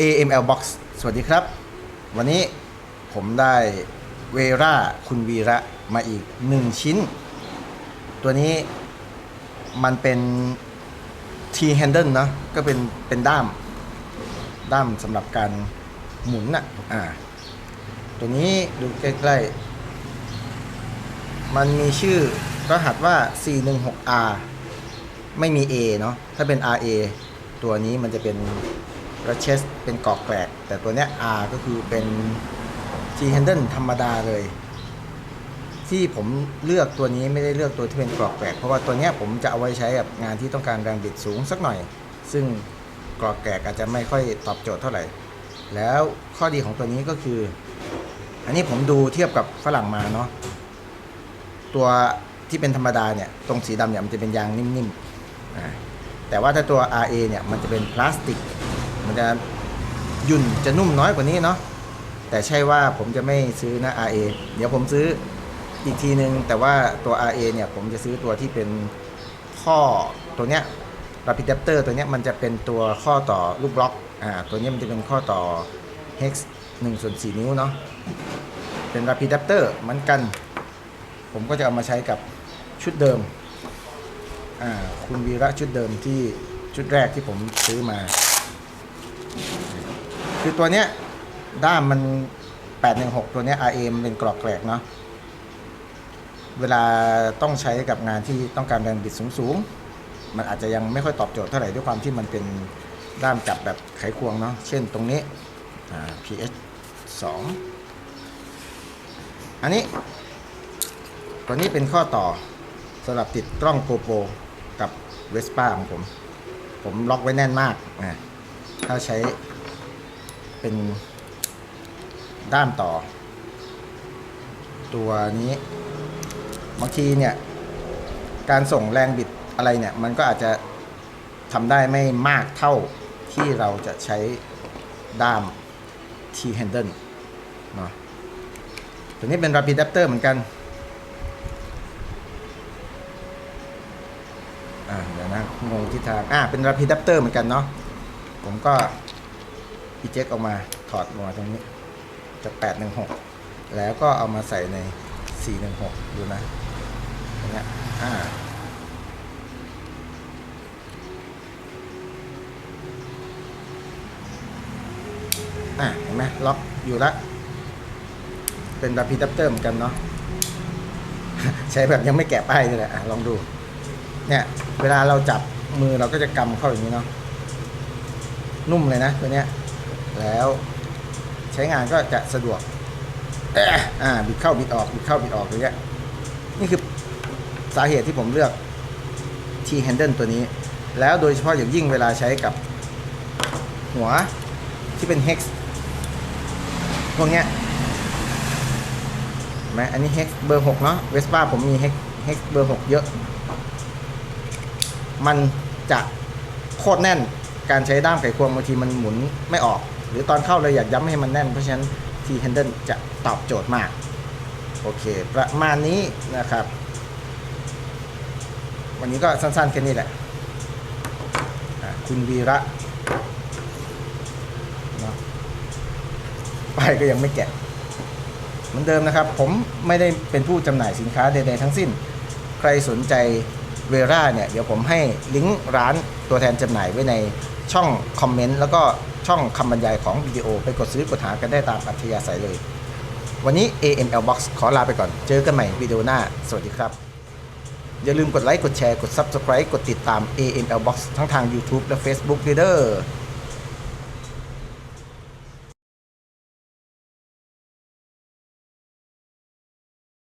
AML Box สวัสดีครับ วันนี้ผมได้เวราคุณวีระมาอีกหนึ่งชิ้น ตัวนี้มันเป็น T handle เนอะก็เป็นเป็นด้าม ด้ามสำหรับการหมุนน่ะอ่า ตัวนี้ดูใกล้ๆ มันมีชื่อรหัสว่า 416R ไม่มี A เนาะถ้าเป็น RA ตัวนี้มันจะเป็น รัชเชสเป็นกรอกแกรกแต่ตัวเนี้ย R ก็คือเป็น G handle ธรรมดาเลย ที่ผมเลือกตัวนี้ไม่ได้เลือกตัวที่เป็นกรอกแกรกเพราะว่าตัวเนี้ยผมจะเอาไว้ใช้กับงานที่ต้องการแรงบิดสูงสักหน่อย ซึ่งกรอกแกรกอาจจะไม่ค่อยตอบโจทย์เท่าไหร่ แล้วข้อดีของตัวนี้ก็คือ อันนี้ผมดูเทียบกับฝรั่งมาเนาะตัวที่เป็นธรรมดาเนี่ยตรงสีดำเนี่ยมันจะเป็นยางนิ่มๆแต่ว่าถ้าตัว RA เนี่ยมันจะเป็นพลาสติก มันจะยุ่นจะนุ่มน้อยกว่านี้เนาะแต่ใช่ว่าผมจะไม่ซื้อนะ RA เดี๋ยวผมซื้ออีกทีนึง แต่ว่าตัว RA เนี่ยผมจะซื้อตัวที่เป็นข้อตัวเนี้ย Rapid Adapter ตัวเนี้ยมันจะเป็นตัวข้อต่อลูกบล็อกอ่าตัวเนี้ยมันจะเป็นข้อต่อ hex 1ส่วน4นิ้วเนาะเป็น Rapid Adapter เหมือนกัน ผมก็จะเอามาใช้กับชุดเดิมอ่าคุณวีระชุดเดิมที่ชุดแรกที่ผมซื้อมา คือตัวเนี้ยด้ามมัน 816 ตัวเนี้ย RA มันเป็นกรอกแกรกเนาะเวลาต้องใช้กับงานที่ต้องการแรงบิดสูงๆ มันอาจจะยังไม่ค่อยตอบโจทย์เท่าไหร่ด้วยความที่มันเป็นด้ามจับแบบไขควงเนาะเช่นตรงนี้ PH 2 อันนี้ ตัวนี้เป็นข้อต่อสำหรับติดกล้องโกโปรกับเวสป้าของผม ผมล็อกไว้แน่นมากนะ ถ้าใช้เป็นด้ามต่อ ตัวนี้บางทีเนี่ย การส่งแรงบิดอะไรเนี่ย มันก็อาจจะทำได้ไม่มากเท่าที่เราจะใช้ด้าม T handle เนาะตัวนี้เป็น rapid adapter เหมือนกันอ่าเดี๋ยวนะงงทิศทางอ่าเป็น rapid adapter เหมือนกันเนาะ ผมก็อีเจ็คออกมาถอดออกมาตรงนี้จาก816 แล้วก็เอามาใส่ใน 416 ดูนะอย่างเงี้ยอ่าอะเห็นไหมล็อกอยู่ละ เป็น rapid adapter เหมือนกันเนาะใช้แบบยังไม่แกะป้ายนี่แหละลองดู เนี่ย เวลาเราจับมือเราก็จะกำเข้าอย่างนี้เนาะ นุ่มเลยนะตัวเนี้ยแล้วใช้งานก็จะสะดวกอ่าบิดเข้าบิดออกบิดเข้าบิดออกอย่างเงี้ยนี่คือสาเหตุที่ผมเลือก T handle ตัวนี้ แล้วโดยเฉพาะอย่างยิ่งเวลาใช้กับหัวที่เป็น hex พวกเนี้ยไหมอันนี้ hex เบอร์ 6 เนาะเวสป้าผมมี hex hex เบอร์ 6 เยอะ มันจะโคตรแน่น การใช้ด้ามไขควงบางทีมันหมุนไม่ออก หรือตอนเข้าเราอยากย้ำให้มันแน่น เพราะฉะนั้น T handle จะตอบโจทย์มาก โอเค ประมาณนี้นะครับ วันนี้ก็สั้นๆแค่นี้แหละคุณวีระเนาะป้ายก็ยังไม่แกะเหมือนเดิมนะครับ ผมไม่ได้เป็นผู้จำหน่ายสินค้าใดๆทั้งสิ้น ใครสนใจ เวราเนี่ยเดี๋ยวผมให้ลิงก์ร้านตัวแทนจำหน่ายไว้ในช่องคอมเมนต์แล้วก็ช่องคำบรรยายของวิดีโอไปกดซื้อกดหากันได้ตามอัธยาศัยเลย วันนี้ AML Box ขอลาไปก่อน เจอกันใหม่วิดีโอหน้า สวัสดีครับ อย่าลืมกดไลค์กดแชร์กด Subscribe กดติดตาม AML Box ทั้งทาง YouTube และ Facebook ด้วยเด้อ